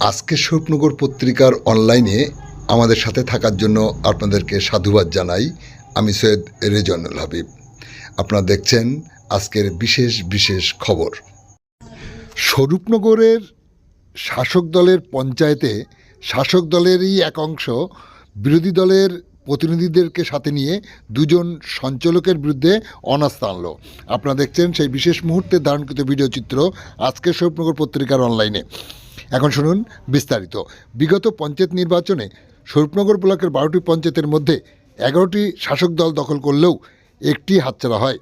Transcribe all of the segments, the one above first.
আজকে স্বপ্নগর পত্রিকার অনলাইনে আমাদের সাথে থাকার জন্য আপনাদেরকে সাধুবাদ জানাই। আমি সৈয়দ রেজনুল হাবিব। আপনারা দেখছেন আজকের বিশেষ বিশেষ খবর। স্বরূপনগরের শাসক দলের পঞ্চায়েতে শাসক দলেরই এক অংশ বিরোধী দলের প্রতিনিধিদেরকে সাথে নিয়ে দুজন সঞ্চালকের বিরুদ্ধে অনাস্থা আনলো। আপনারা দেখছেন সেই বিশেষ মুহূর্তে ধারণকৃত ভিডিও চিত্র আজকের স্বরূপনগর পত্রিকার অনলাইনে এখন শুনুন বিস্তারিত। বিগত পঞ্চায়েত নির্বাচনে স্বরূপনগর ব্লকের বারোটি পঞ্চায়েতের মধ্যে এগারোটি শাসক দল দখল করলেও একটি হাতছাড়া হয়।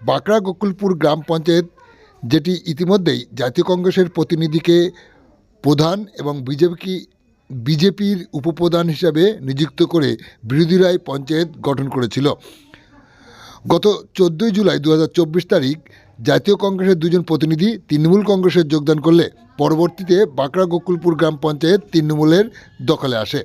বাঁকড়া গোকুলপুর গ্রাম পঞ্চায়েত, যেটি ইতিমধ্যেই জাতীয় কংগ্রেসের প্রতিনিধিকে প্রধান এবং বিজেপি বিজেপির উপপ্রধান হিসাবে নিযুক্ত করে বিরোধীরাই পঞ্চায়েত গঠন করেছিল। গত চোদ্দোই জুলাই দু হাজার চব্বিশ তারিখ জাতীয় কংগ্রেসের দুজন প্রতিনিধি তৃণমূল কংগ্রেসে যোগদান করলে পরবর্তীতে বাঁকড়া গোকুলপুর গ্রাম পঞ্চায়েত তৃণমূলের দখলে আসে।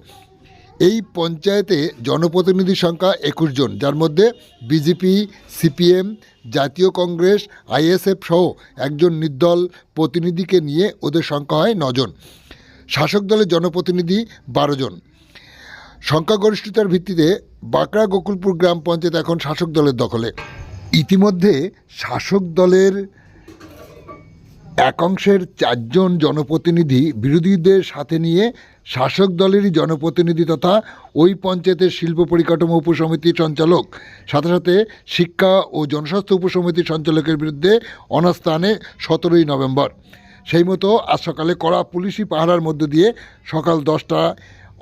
এই পঞ্চায়েতে জনপ্রতিনিধির সংখ্যা একুশ জন, যার মধ্যে বিজেপি, সিপিএম, জাতীয় কংগ্রেস, আইএসএফ সহ একজন নির্দল প্রতিনিধিকে নিয়ে ওদের সংখ্যা হয় নজন শাসক দলের জনপ্রতিনিধি বারো জন। সংখ্যাগরিষ্ঠতার ভিত্তিতে বাঁকড়া গোকুলপুর গ্রাম পঞ্চায়েত এখন শাসক দলের দখলে। ইতিমধ্যে শাসক দলের একাংশের চারজন জনপ্রতিনিধি বিরোধীদের সাথে নিয়ে শাসক দলেরই জনপ্রতিনিধি তথা ওই পঞ্চায়েতের শিল্প পরিকাঠামো উপসমিতির সঞ্চালক। সাথে সাথে শিক্ষা ও জনস্বাস্থ্য উপসমিতির সঞ্চালকের বিরুদ্ধে অনাস্থানে সতেরোই নভেম্বর। সেই মতো আজ সকালে কড়া পুলিশি পাহারার মধ্য দিয়ে সকাল দশটা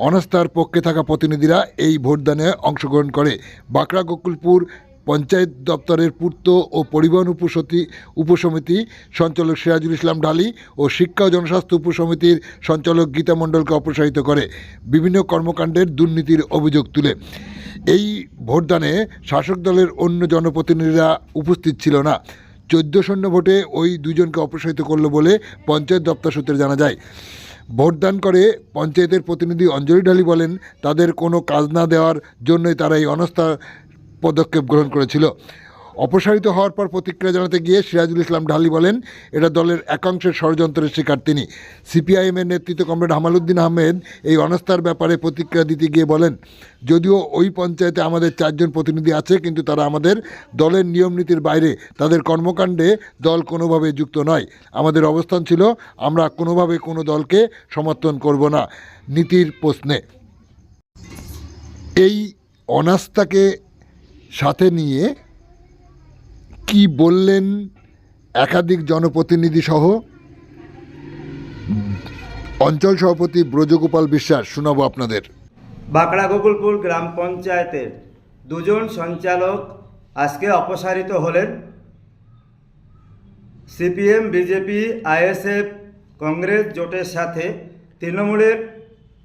অনাস্থার পক্ষে থাকা প্রতিনিধিরা এই ভোটদানে অংশগ্রহণ করে। বাঁকড়া, গোকুলপুর পঞ্চায়েত দপ্তরের পূর্ত ও পরিবহন উপসতি উপসমিতি সঞ্চালক সিরাজুল ইসলাম ঢালি ও শিক্ষা ও জনস্বাস্থ্য উপসমিতির সঞ্চালক গীতা মণ্ডলকে অপসারিত করে। বিভিন্ন কর্মকাণ্ডের দুর্নীতির অভিযোগ তুলে। এই ভোটদানে শাসক দলের অন্য জনপ্রতিনিধিরা উপস্থিত ছিল না। চোদ্দ শূন্য ভোটে ওই দুজনকে অপসারিত করল বলে পঞ্চায়েত দপ্তর সূত্রে জানা যায়। ভোটদান করে পঞ্চায়েতের প্রতিনিধি অঞ্জলি ঢালি বলেন, তাদের কোনো কাজ না দেওয়ার জন্যই তারা এই অনাস্থা পদক্ষেপ গ্রহণ করেছিল। অপসারিত হওয়ার পর প্রতিক্রিয়া জানাতে গিয়ে সিরাজুল ইসলাম ঢালি বলেন, এটা দলের একাংশের ষড়যন্ত্রের শিকার তিনি। সিপিআইএমের নেতৃত্ব কমরেড হামালুদ্দিন আহমেদ এই অনাস্থার ব্যাপারে প্রতিক্রিয়া দিতে গিয়ে বলেন, যদিও ওই পঞ্চায়েতে আমাদের চারজন প্রতিনিধি আছে, কিন্তু তারা আমাদের দলের নিয়ম নীতির বাইরে, তাদের কর্মকাণ্ডে দল কোনোভাবে যুক্ত নয়। আমাদের অবস্থান ছিল, আমরা কোনোভাবে কোনো দলকে সমর্থন করব না। নীতির প্রশ্নে। এই অনাস্থাকে সাথে নিয়ে কি বললেন একাধিক জনপ্রতিনিধি সহ? অঞ্চল সভাপতি ব্রজগোপাল বিশ্বাস, শোনাবো আপনাদের। বাঁকড়া গোকুলপুর গ্রাম পঞ্চায়েতের দুজন সঞ্চালক আজকে অপসারিত হলেন। সিপিএম, বিজেপি, আইএসএফ, কংগ্রেস জোটের সাথে তৃণমূলের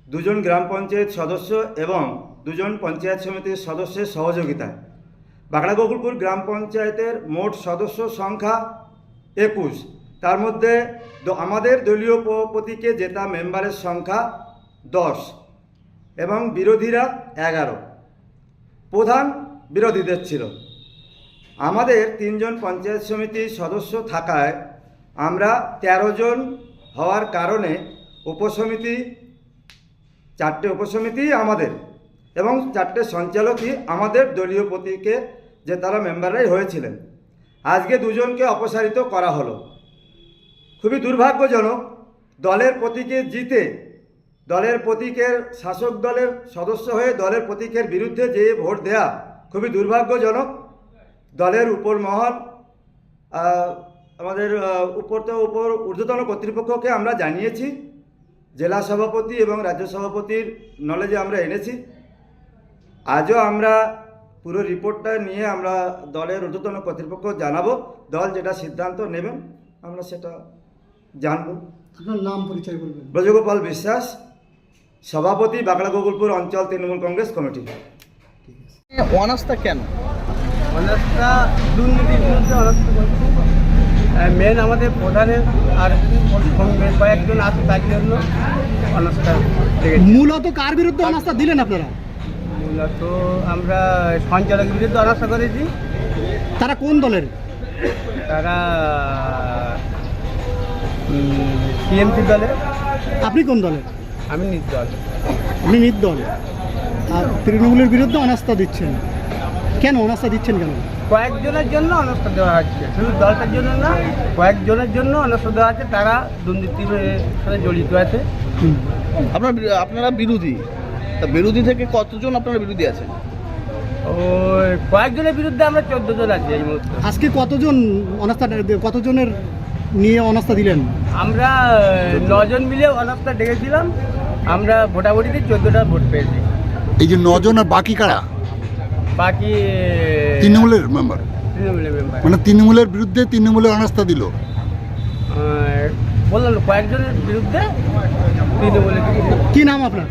দুজন গ্রাম পঞ্চায়েত সদস্য এবং দুজন পঞ্চায়েত সমিতির সদস্যের সহযোগিতায় বাঁকড়া গোকুলপুর গ্রাম পঞ্চায়েতের মোট সদস্য সংখ্যা একুশ। তার মধ্যে আমাদের দলীয় প্রতীকে জেতা মেম্বারের সংখ্যা দশ এবং বিরোধীরা এগারো। প্রধান বিরোধীদের ছিল। আমাদের তিনজন পঞ্চায়েত সমিতির সদস্য থাকায় আমরা তেরো জন হওয়ার কারণে উপসমিতি, চারটে উপসমিতি আমাদের এবং চারটে সঞ্চালকই আমাদের দলীয় প্রতীকে যে তারা মেম্বাররাই হয়েছিলেন। আজকে দুজনকে অপসারিত করা হলো। খুবই দুর্ভাগ্যজনক, দলের প্রতীকে জিতে, দলের প্রতীকের শাসক দলের সদস্য হয়ে দলের প্রতীকের বিরুদ্ধে যে ভোট দেয়া, খুবই দুর্ভাগ্যজনক। দলের উপর মহল আমাদের উপর তো উপর ঊর্ধ্বতন কর্তৃপক্ষকে আমরা জানিয়েছি। জেলা সভাপতি এবং রাজ্য সভাপতির নলেজে আমরা এনেছি। আজও আমরা পুরো রিপোর্টটা নিয়ে আমরা দলের ঊর্ধ্বতন কর্তৃপক্ষ জানাব। দল যেটা সিদ্ধান্ত নেবেন আমরা সেটা জানব। আপনার নাম পরিচয় বলবেন। ব্রজগোপাল বিশ্বাস সভাপতি বাঁকড়া গোকুলপুর অঞ্চল তৃণমূল কংগ্রেস কমিটি। অনাস্থা কেন? অনাস্থা দুর্নীতির বিরুদ্ধে অনাস্থা করছে মেন আমাদের প্রধানের আর কয়েকজন আছে তার জন্য অনাস্থা মূলত কার বিরুদ্ধে অনাস্থা দিলেন আপনারা? মূলত আমরা সঞ্চালকের বিরুদ্ধে অনাস্থা করেছি। তারা কোন দলের? তারা সিএমসি দলে আপনি কোন দলের? আমি নির্দল আপনি নির্দল আর তৃণমূলের বিরুদ্ধে অনাস্থা দিচ্ছেন। কেন অনাস্থা দিচ্ছেন কেন? কয়েকজনের জন্য অনাস্থা দেওয়া হচ্ছে। শুধু দলটার জন্য না কয়েকজনের জন্য অনাস্থা দেওয়া আছে তারা দুর্নীতির সাথে জড়িত আছে। আপনার আপনারা বিরোধী। তা বিরোধী থেকে কতজন আপনারা বিরোধী আছেন? ওই কয়েকজনের বিরুদ্ধে আমরা চোদ্দ জন আছি এই মুহূর্তে। আজকে কতজন অনাস্থা কতজনের নিয়ে অনাস্থা দিলেন? আমরা নজন মিলে অনাস্থা ডেকেছিলাম। আমরা ভোটাভুটিতে চোদ্দোটা ভোট পেয়েছি। এই যে নজন আর বাকি কারা? বাকি তৃণমূলের মেম্বার তৃণমূলের মেম্বার মানে তৃণমূলের বিরুদ্ধে তৃণমূলে অনাস্থা দিল। বললাম কয়েকজনের বিরুদ্ধে তৃণমূলের বিরুদ্ধে। কি নাম আপনার?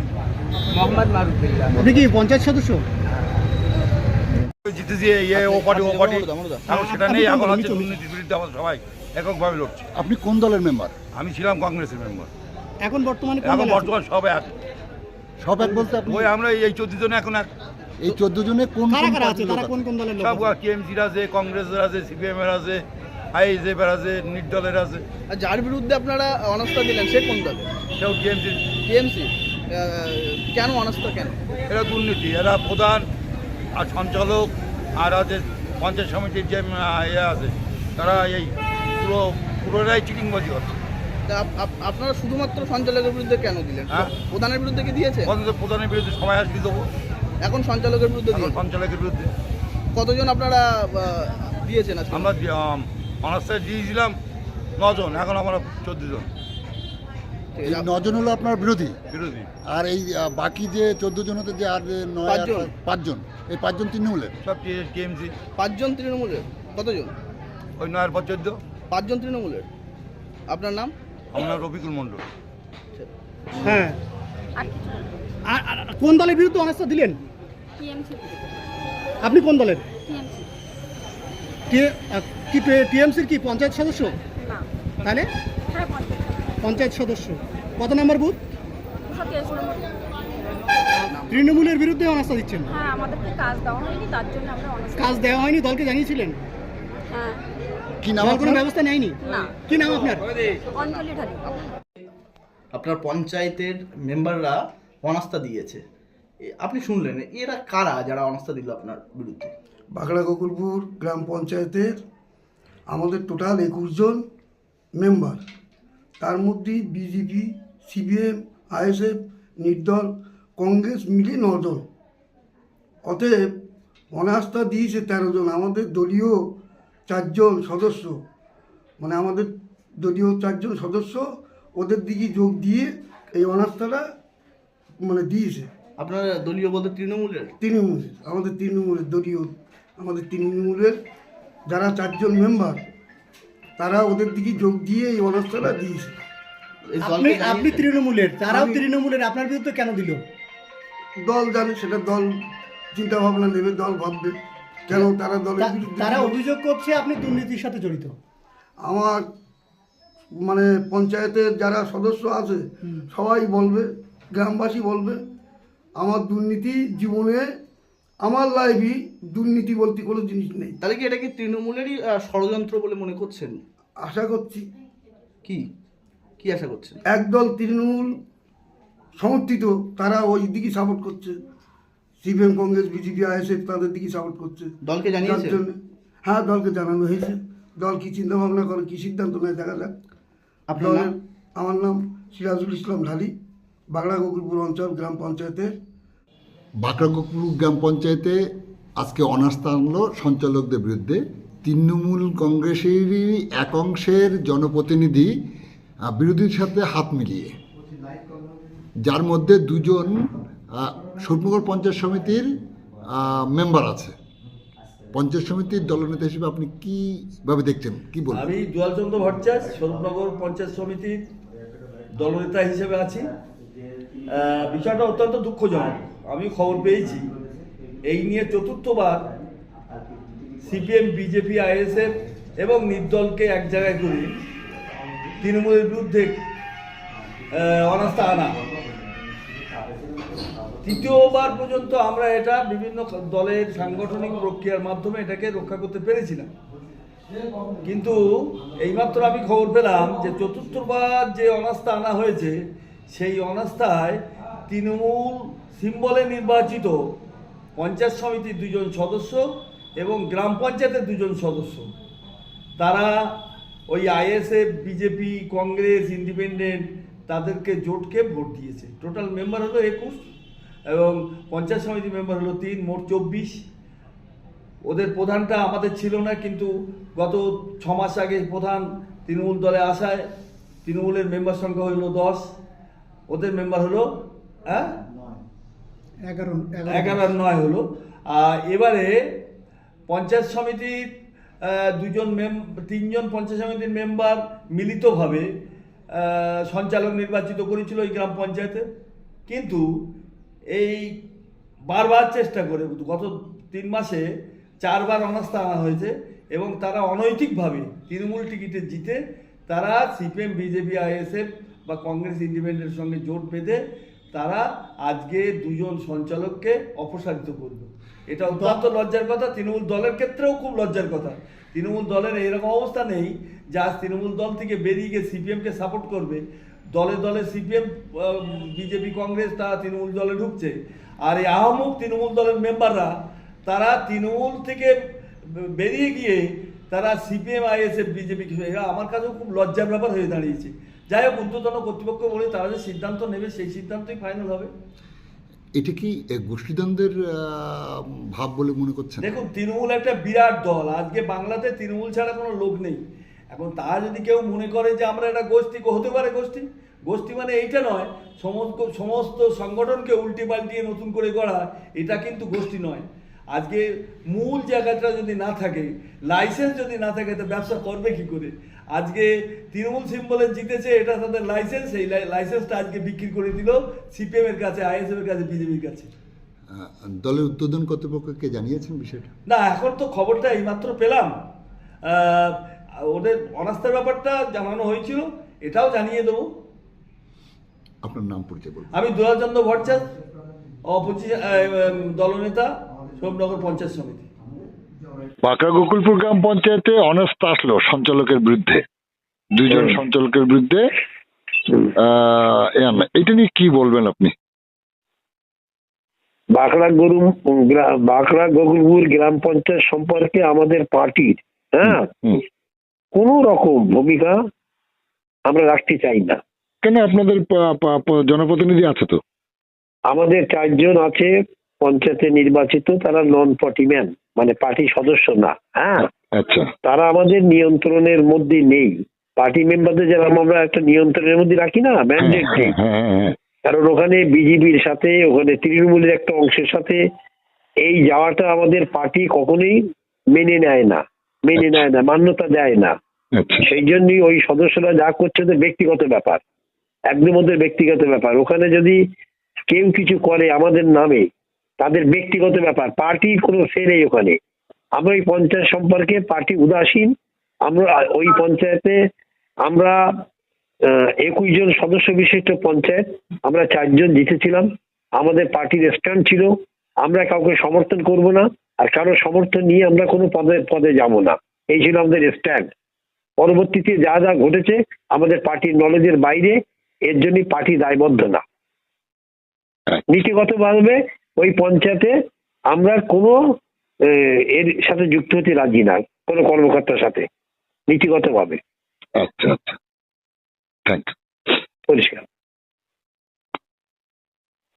মোহাম্মদ মারুফুল্লাহ। আপনি কি পঞ্চায়েত সদস্য? জিতেছি ইয়ে ও পার্টি ও পার্টি। আমরদা, আমরদা। এখন সেটা নেই এখন হচ্ছে দুর্নীতির বিরুদ্ধে আমরা সবাই এককভাবে লড়ছি। আপনি কোন দলের মেম্বার আমি ছিলাম কংগ্রেসের মেম্বার এখন বর্তমানে এখন বর্তমান সব এক। সব এক বলতে আপনি ওই আমরা এই চোদ্দ জন এখন এক। এই চোদ্দ জনে কোন কোন আছে? আছে? দলের সব আছে? টিএমসির আছে কংগ্রেসের আছে সিপিএমের আছে আইএসএফের আছে নির্দলের আছে। আর যার বিরুদ্ধে আপনারা অনাস্থা দিলেন সে কোন দলে সেও টিএমসি টিএমসি কেন অনাস্থা কেন? এরা দুর্নীতি এরা প্রধান আর সঞ্চালক আর আছে পঞ্চায়েত সমিতির যে ইয়ে আছে তারা এই পুরো পুরোটাই চিটিংবাজি হচ্ছে আপনারা শুধুমাত্র সঞ্চালকের বিরুদ্ধে কেন দিলেন? হ্যাঁ। প্রধানের বিরুদ্ধে কি দিয়েছে? প্রধানের বিরুদ্ধে সবাই আসবি দেবো এখন সঞ্চালকের বিরুদ্ধে সঞ্চালকের বিরুদ্ধে। কতজন আপনারা দিয়েছেন আমরা অনার্সে দিয়েছিলাম নজন এখন আমরা চোদ্দ জন। নজন হলো আপনার বিরোধী? বিরোধী। আর এই বাকি যে চোদ্দ জন হতে যে আর যে নয় আর পাঁচজন। পাঁচজন। এই পাঁচজন তৃণমূলের? সব টিএমসি পাঁচজন তৃণমূলের। কতজন? ওই নয়ের পর চোদ্দ। পাঁচজন তৃণমূলের। আপনার নাম? আমরা রফিকুল মণ্ডল। হ্যাঁ। আর- আর- আর কোন দলের বিরুদ্ধে অনাস্থা দিলেন? আপনি কোন দলের? টিএমসি। টি- আহ, কি টিএমসির কি পঞ্চায়েত সদস্য? না। তাহলে? হ্যাঁ পঞ্চায়েত পঞ্চায়েত সদস্য। কত নম্বর বুথ? তৃণমূলের বিরুদ্ধে অনাস্থা দিচ্ছেন। হ্যাঁ কাজ দেওয়া হয়নি তার জন্য আমরা অনেক কাজ দেওয়া হয়নি দলকে জানিয়েছিলেন? হ্যাঁ। কি নাম কোনো আপনার? ব্যবস্থা নেয়নি? কি নাম আপনার? আপনার পঞ্চায়েতের মেম্বাররা অনাস্থা দিয়েছে। আপনি শুনলেন এরা কারা যারা অনাস্থা দিল আপনার বিরুদ্ধে? বাঁকড়া গোকুলপুর গ্রাম পঞ্চায়েতের আমাদের টোটাল একুশ জন মেম্বার। তার মধ্যে বিজেপি সিপিএম আইএসএফ নির্দল কংগ্রেস মিলে নজন অতএব অনাস্থা দিয়েছে তেরো জন আমাদের দলীয় চারজন সদস্য। মানে আমাদের দলীয় চারজন সদস্য ওদের দিকে যোগ দিয়ে এই অনাস্থাটা মানে দিয়েছে। আপনার দলীয় বলতে তৃণমূলের? তৃণমূলের আমাদের তৃণমূলের দলীয় আমাদের তৃণমূলের যারা চারজন মেম্বার তারা ওদের দিকে যোগ দিয়ে এই অনাস্থাটা দিয়েছে। আপনি আপনি তৃণমূলের তারাও তৃণমূলের আপনার বিরুদ্ধে কেন দিল? দল জানে সেটা দল চিন্তা ভাবনা নেবে দল ভাববে কেন তারা দলের বিরুদ্ধে তারা অভিযোগ করছে আপনি দুর্নীতির সাথে জড়িত। আমার মানে পঞ্চায়েতের যারা সদস্য আছে সবাই বলবে গ্রামবাসী বলবে আমার দুর্নীতি জীবনে আমার লাইফই দুর্নীতি বলতে কোনো জিনিস নেই। তাহলে কি এটা কি তৃণমূলেরই ষড়যন্ত্র বলে মনে করছেন? আশা করছি। কি? কি আশা করছেন? একদল তৃণমূল সমর্থিত তারা ওই দিকে সাপোর্ট করছে। সিপিএম কংগ্রেস বিজেপি আইএসএফ তাদের দিকে সাপোর্ট করছে। দলকে যার জানিয়েছেন? জন্য হ্যাঁ দলকে জানানো হয়েছে। দল কি চিন্তা ভাবনা করে কি সিদ্ধান্ত নেয় দেখা যাক। আপনার আমার নাম সিরাজুল ইসলাম ঢালি বাংলা গোকুলপুর অঞ্চল গ্রাম পঞ্চায়েতের বাঁকড়াগোকুল গ্রাম পঞ্চায়েতে আজকে অনাস্থা আনলো সঞ্চালকদের বিরুদ্ধে। তৃণমূল কংগ্রেসেরই এক অংশের জনপ্রতিনিধি বিরোধীর সাথে হাত মিলিয়ে। যার মধ্যে দুজন আহ, পঞ্চায়েত সমিতির মেম্বার আছে। পঞ্চায়েত সমিতির দলনেতা হিসেবে আপনি কীভাবে দেখছেন? কি বলবেন? আমি জুয়ালচন্দ্র ভট্টাচার্য স্বরূপনগর পঞ্চায়েত সমিতির দলনেতা হিসেবে আছি। বিষয়টা অত্যন্ত দুঃখজনক। আমি খবর পেয়েছি। এই নিয়ে চতুর্থবার সিপিএম, বিজেপি, আইএসএফ এবং নির্দলকে এক জায়গায় করে তৃণমূলের বিরুদ্ধে অনাস্থা আনা। তৃতীয়বার পর্যন্ত আমরা এটা বিভিন্ন দলের সাংগঠনিক প্রক্রিয়ার মাধ্যমে এটাকে রক্ষা করতে পেরেছিলাম। কিন্তু এইমাত্র আমি খবর পেলাম যে চতুর্থবার যে অনাস্থা আনা হয়েছে, সেই অনাস্থায় তৃণমূল সিম্বলে নির্বাচিত পঞ্চায়েত সমিতির দুজন সদস্য এবং গ্রাম পঞ্চায়েতের দুজন সদস্য। তারা ওই আইএসএফ, বিজেপি, কংগ্রেস, ইন্ডিপেন্ডেন্ট তাদেরকে জোটকে ভোট দিয়েছে। টোটাল মেম্বার হলো একুশ এবং পঞ্চায়েত সমিতি মেম্বার হলো তিন, মোট চব্বিশ। ওদের প্রধানটা আমাদের ছিল না, কিন্তু গত ছ মাস আগে প্রধান তৃণমূল দলে আসায়, তৃণমূলের মেম্বার সংখ্যা হলো দশ। ওদের মেম্বার হলো হ্যাঁ? এগারো নয় হলো। এবারে পঞ্চায়েত সমিতির দুজন মেম তিনজন পঞ্চায়েত সমিতির মেম্বার মিলিতভাবে সঞ্চালক নির্বাচিত করেছিল এই গ্রাম পঞ্চায়েতে। কিন্তু এই বারবার চেষ্টা করে, গত তিন মাসে চারবার অনাস্থা আনা হয়েছে এবং তারা অনৈতিকভাবে তৃণমূল টিকিটে জিতে তারা সিপিএম, বিজেপি, আইএসএফ বা কংগ্রেস ইন্ডিপেন্ডেন্টের সঙ্গে জোট বেঁধে তারা আজকে দুজন সঞ্চালককে অপসারিত করবে এটা অত্যন্ত লজ্জার কথা তৃণমূল দলের ক্ষেত্রেও খুব লজ্জার কথা। তৃণমূল দলের এরকম অবস্থা নেই যে আজ তৃণমূল দল থেকে বেরিয়ে গিয়ে সিপিএমকে সাপোর্ট করবে। দলে দলে সিপিএম বিজেপি কংগ্রেস তারা তৃণমূল দলে ঢুকছে। আর এই আহমুক তৃণমূল দলের মেম্বাররা তারা তৃণমূল থেকে বেরিয়ে গিয়ে তারা সিপিএম আইএসএফ বিজেপি আমার কাছেও খুব লজ্জার ব্যাপার হয়ে দাঁড়িয়েছে। যাই হোক ঊর্ধ্বতন কর্তৃপক্ষ বলে তারা যে সিদ্ধান্ত নেবে সেই সিদ্ধান্তই ফাইনাল হবে। এটা কি গোষ্ঠীদ্বন্দ্বের ভাব বলে মনে করছেন? দেখুন তৃণমূল একটা বিরাট দল। আজকে বাংলাতে তৃণমূল ছাড়া কোনো লোক নেই। এখন তা যদি কেউ মনে করে যে আমরা একটা গোষ্ঠী হতে পারে গোষ্ঠী। গোষ্ঠী মানে এইটা নয় সমস্ত সমস্ত সংগঠনকে উল্টে পাল্টিয়ে নতুন করে গড়া এটা কিন্তু গোষ্ঠী নয়। আজকে মূল জায়গাটা যদি না থাকে লাইসেন্স যদি না থাকে তো ব্যবসা করবে কি করে? আজকে তৃণমূল সিম্বলে জিতেছে এটা তাদের লাইসেন্স এই লাই- লাইসেন্সটা আজকে বিক্রি করে দিল সিপিএম এর কাছে আইএসএফ এর কাছে বিজেপির কাছে। দলের উদ্বোধন কর্তৃপক্ষকে জানিয়েছেন বিষয়টা? না এখন তো খবরটা এইমাত্র পেলাম। ওদের অনাস্থার ব্যাপারটা জানানো হয়েছিল এটাও জানিয়ে দেবো। আপনার নাম পরিচয় বলুন। আমি দুলাচন্দ্র ভট্টাচার্য অপোজিশন দলনেতা সোমনগর পঞ্চায়েত সমিতি। পাকড়া গোকুলপুর গ্রাম পঞ্চায়েতে অনাস্থা আসলো সঞ্চালকের বিরুদ্ধে। দুইজন সঞ্চালকের বিরুদ্ধে আহ, এটা নিয়ে কি বলবেন আপনি? বাঁকড়া গরু বাঁকড়া গগুলপুর গ্রাম পঞ্চায়েত সম্পর্কে আমাদের পার্টির হ্যাঁ। কোন রকম ভূমিকা আমরা রাখতে চাই না। কেন আপনাদের জনপ্রতিনিধি আছে তো? আমাদের চারজন আছে পঞ্চায়েতে নির্বাচিত তারা নন পার্টি ম্যান মানে পার্টি সদস্য না হ্যাঁ? আচ্ছা। তারা আমাদের নিয়ন্ত্রণের মধ্যে নেই। পার্টি মেম্বারদের যেরকম আমরা একটা নিয়ন্ত্রণের মধ্যে রাখি না ম্যান্ডেট হ্যাঁ হ্যাঁ হ্যাঁ কারণ ওখানে বিজেপির সাথে ওখানে তৃণমূলের একটা অংশের সাথে এই যাওয়াটা আমাদের পার্টি কখনোই মেনে নেয় না মেনে নেয় না মান্যতা দেয় না। আচ্ছা। সেই জন্যই ওই সদস্যরা যা করছে ওদের ব্যক্তিগত ব্যাপার একদম ওদের ব্যক্তিগত ব্যাপার। ওখানে যদি কেউ কিছু করে আমাদের নামে তাদের ব্যক্তিগত ব্যাপার। পার্টির কোনো সে নেই ওখানে। আমরা ওই পঞ্চায়েত সম্পর্কে পার্টি উদাসীন। আমরা ওই পঞ্চায়েতে আমরা একুশ জন সদস্য বিশিষ্ট পঞ্চায়েত। আমরা চারজন জিতেছিলাম। আমাদের পার্টির স্ট্যান্ড ছিল। আমরা কাউকে সমর্থন করব না। আর কারও সমর্থন নিয়ে আমরা কোনো পদে পদে যাব না। এই ছিল আমাদের স্ট্যান্ড। পরবর্তীতে যা যা ঘটেছে আমাদের পার্টির নলেজের বাইরে এর জন্য পার্টি দায়বদ্ধ না। নীতিগতভাবে ওই পঞ্চায়েতে আমরা কোনো এর সাথে যুক্ত হতে রাজি না কোনো কর্মকর্তার সাথে নীতিগতভাবে। আচ্ছা আচ্ছা। থ্যাংক ইউ পরিষ্কার।